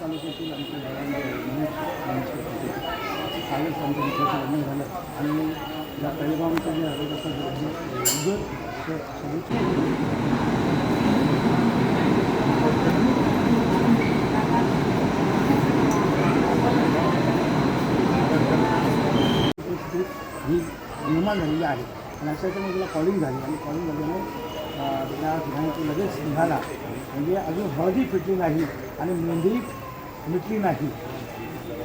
तालुक्यातील आमचे कालच आमच्या विषयाचं लग्न झालं. आणि या तळेगावचं जे आरोग्याचं जे आहे उजळ असं ही निर्माण झालेली आहे. आणि अशा याच्यामध्ये तिला कॉलिंग झाली. आणि कॉलिंग झाल्यामुळे अं, त्या ठिकाणी तो लगेच निघाला. म्हणजे अजून हळदी फिटली नाही. आणि मेंढी मिटली नाही.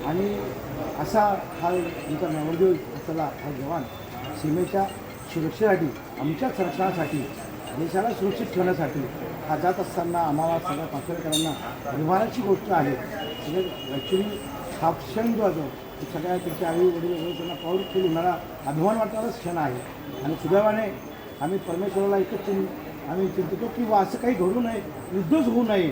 आणि असा हा आमचा नवरदेव असलेला हा जवान सीमेच्या सुरक्षेसाठी आमच्या संरक्षणासाठी देशाला सुरक्षित ठेवण्यासाठी हा जात असताना आम्हाला सगळ्या पाचवेकरांना अभिमानाची गोष्ट आहे. म्हणजे सगळे ॲक्च्युली हा क्षण जो असतो तो सगळ्या त्यांच्या आई वडील वगैरे त्यांना पॉवरफुल होणारा अभिमान वाटणारा क्षण आहे. आणि सुदैवाने आम्ही परमेश्वराला एकच चिं आम्ही चिंततो की असं काही घडू नये युद्धच होऊ नये.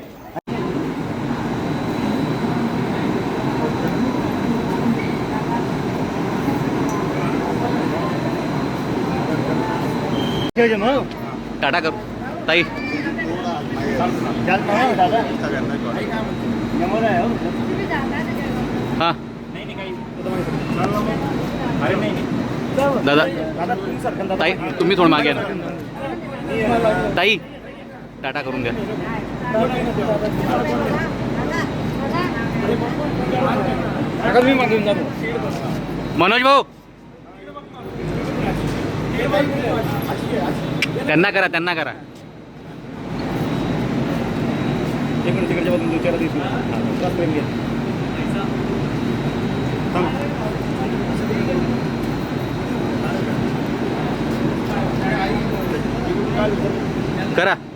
टाटा करू ताई हां दादा ताई तुम्ही थोडं मागे ना ताई टाटा करून द्या मनोज भाऊ त्यांना करा त्यांना करा. तिकडच्या बाजून विचारा करा.